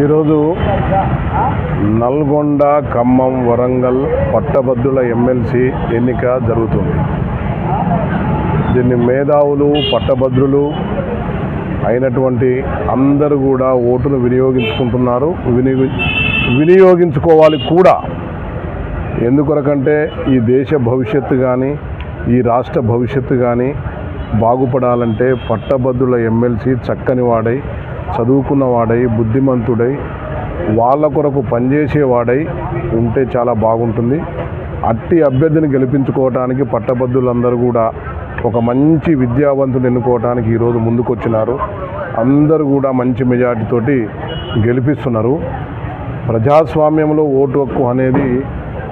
ఈరోజు నల్గొండ ఖమ్మం వరంగల్ పట్టభద్రుల ఎమ్మెల్సీ ఎన్నిక జరుగుతుంది. దీన్ని మేధావులు పట్టభద్రులు అయినటువంటి అందరూ కూడా ఓటును వినియోగించుకుంటున్నారు. వినియోగి వినియోగించుకోవాలి కూడా. ఎందుకొరకంటే ఈ దేశ భవిష్యత్తు కానీ ఈ రాష్ట్ర భవిష్యత్తు కానీ బాగుపడాలంటే పట్టభద్రుల ఎమ్మెల్సీ చక్కని వాడై చదువుకున్న వాడై బుద్ధిమంతుడై వాళ్ళ కొరకు పనిచేసేవాడై ఉంటే చాలా బాగుంటుంది. అట్టి అభ్యర్థిని గెలిపించుకోవడానికి పట్టభద్రులందరూ కూడా ఒక మంచి విద్యావంతుని ఎన్నుకోవడానికి ఈరోజు ముందుకొచ్చినారు. అందరూ కూడా మంచి మెజార్టీతోటి గెలిపిస్తున్నారు. ప్రజాస్వామ్యంలో ఓటు హక్కు అనేది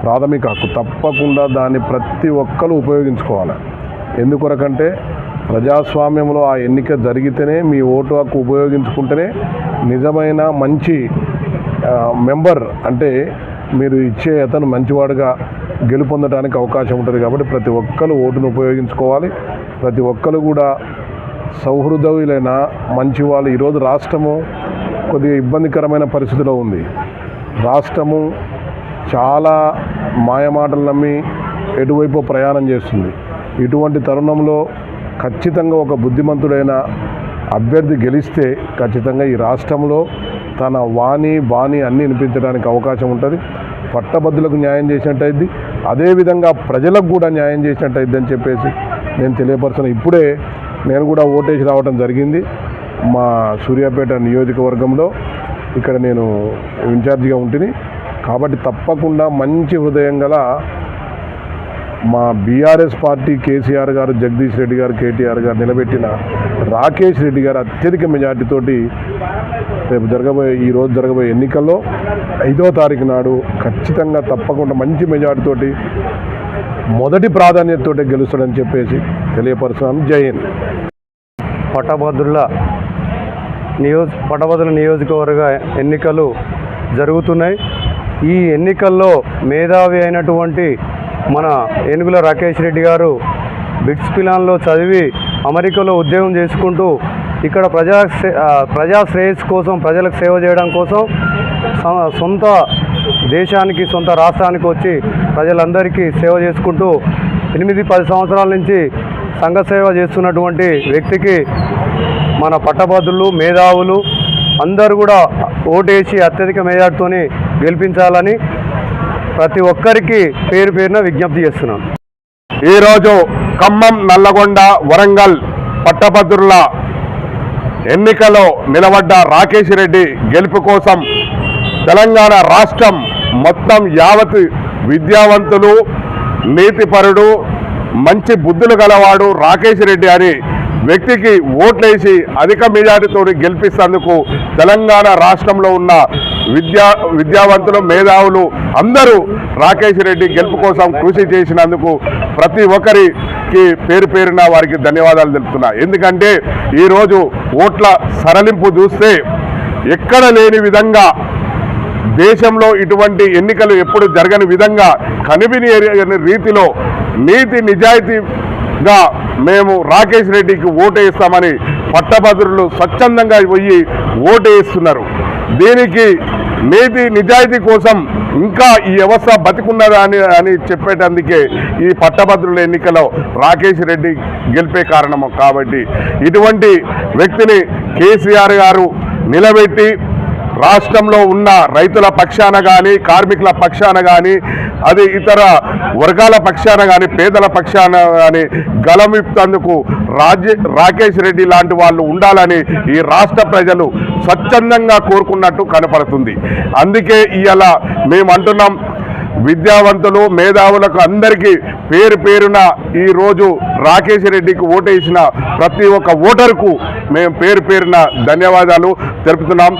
ప్రాథమిక హక్కు. తప్పకుండా దాన్ని ప్రతి ఒక్కరు ఉపయోగించుకోవాలి. ఎందుకొరకంటే ప్రజాస్వామ్యంలో ఆ ఎన్నిక జరిగితేనే మీ ఓటు హక్కు ఉపయోగించుకుంటేనే నిజమైన మంచి మెంబర్ అంటే మీరు ఇచ్చే అతను మంచివాడుగా గెలుపొందడానికి అవకాశం ఉంటుంది కాబట్టి ప్రతి ఒక్కరు ఓటును ఉపయోగించుకోవాలి. ప్రతి ఒక్కరు కూడా సౌహృదయులైన మంచి వాళ్ళు ఈరోజు రాష్ట్రము కొద్దిగా ఇబ్బందికరమైన పరిస్థితిలో ఉంది. రాష్ట్రము చాలా మాయమాటలు నమ్మి ఎటువైపు ప్రయాణం చేస్తుంది. ఇటువంటి తరుణంలో ఖచ్చితంగా ఒక బుద్ధిమంతుడైన అభ్యర్థి గెలిస్తే ఖచ్చితంగా ఈ రాష్ట్రంలో తన వాణి బాణి అన్నీ వినిపించడానికి అవకాశం ఉంటుంది. పట్టభద్రులకు న్యాయం చేసినట్టయిద్ది. అదేవిధంగా ప్రజలకు కూడా న్యాయం చేసినట్టయిద్ది అని చెప్పేసి నేను తెలియపరచను ఇప్పుడే నేను కూడా ఓటేసి రావడం జరిగింది. మా సూర్యాపేట నియోజకవర్గంలో ఇక్కడ నేను ఇన్ఛార్జిగా ఉంటుంది కాబట్టి తప్పకుండా మంచి హృదయం గల మా బీఆర్ఎస్ పార్టీ కేసీఆర్ గారు జగదీష్ రెడ్డి గారు కేటీఆర్ గారు నిలబెట్టిన రాకేష్ రెడ్డి గారు అత్యధిక మెజార్టీతోటి రేపు జరగబోయే ఈరోజు జరగబోయే ఎన్నికల్లో ఐదో తారీఖు నాడు ఖచ్చితంగా తప్పకుండా మంచి మెజార్టీతోటి మొదటి ప్రాధాన్యతతోటే గెలుస్తాడని చెప్పేసి తెలియపరుస్తున్నాను. జయన్ పటభద్రుల పట్టభద్రుల నియోజ పట్టభద్రుల నియోజకవర్గ ఎన్నికలు జరుగుతున్నాయి. ఈ ఎన్నికల్లో మేధావి అయినటువంటి మన ఏనుగుల రాకేష్ రెడ్డి గారు బిట్స్ పిలాన్లో చదివి అమెరికాలో ఉద్యోగం చేసుకుంటూ ఇక్కడ ప్రజా ప్రజా శ్రేయస్సు కోసం ప్రజలకు సేవ చేయడం కోసం సొంత దేశానికి సొంత రాష్ట్రానికి వచ్చి ప్రజలందరికీ సేవ చేసుకుంటూ ఎనిమిది పది సంవత్సరాల నుంచి సంఘ సేవ చేస్తున్నటువంటి వ్యక్తికి మన పట్టభద్రులు మేధావులు అందరూ కూడా ఓటేసి అత్యధిక మెజార్టీతోని గెలిపించాలని ప్రతి ఒక్కరికి పేరు పేరున విజ్ఞప్తి చేస్తున్నాను. ఈరోజు ఖమ్మం నల్లగొండ వరంగల్ పట్టభద్రుల ఎన్నికలో నిలబడ్డ రాకేష్ రెడ్డి గెలుపు కోసం తెలంగాణ రాష్ట్రం మొత్తం యావత్ విద్యావంతులు నీతిపరుడు మంచి బుద్ధులు గలవాడు రాకేష్ రెడ్డి అని వ్యక్తికి ఓట్లేసి అధిక మెజారిటీతో గెలిపిస్తేందుకు తెలంగాణ రాష్ట్రంలో ఉన్న విద్యా విద్యావంతులు మేధావులు అందరూ రాకేష్ రెడ్డి గెలుపు కోసం కృషి చేసినందుకు ప్రతి ఒక్కరికి పేరు పేరున వారికి ధన్యవాదాలు తెలుపుతున్నా. ఎందుకంటే ఈరోజు ఓట్ల సరళింపు చూస్తే ఎక్కడ లేని విధంగా దేశంలో ఇటువంటి ఎన్నికలు ఎప్పుడు జరగని విధంగా కనిపిని రీతిలో నీతి నిజాయితీగా మేము రాకేష్ రెడ్డికి ఓటేస్తామని పట్టభద్రులు స్వచ్ఛందంగా పోయి ఓటేస్తున్నారు దీనికి నీతి నిజాయితీ కోసం ఇంకా ఈ వ్యవస్థ బతికున్నదా అని అని చెప్పేటందుకే ఈ పట్టభద్రుల ఎన్నికలో రాకేష్ రెడ్డి గెలిపే కారణం కాబట్టి ఇటువంటి వ్యక్తిని కేసీఆర్ గారు నిలబెట్టి రాష్ట్రంలో ఉన్న రైతుల పక్షాన కానీ కార్మికుల పక్షాన కానీ అది ఇతర వర్గాల పక్షాన కానీ పేదల పక్షాన కానీ గలమిప్తందుకు రాజ్య రాకేష్ రెడ్డి లాంటి వాళ్ళు ఉండాలని ఈ రాష్ట్ర ప్రజలు స్వచ్ఛందంగా కోరుకున్నట్టు కనపడుతుంది. అందుకే ఇవాళ మేము అంటున్నాం విద్యావంతులు మేధావులకు అందరికీ పేరు పేరున ఈరోజు రాకేష్ రెడ్డికి ఓటేసిన ప్రతి ఒక్క ఓటరుకు మేము పేరు పేరున ధన్యవాదాలు తెలుపుతున్నాం.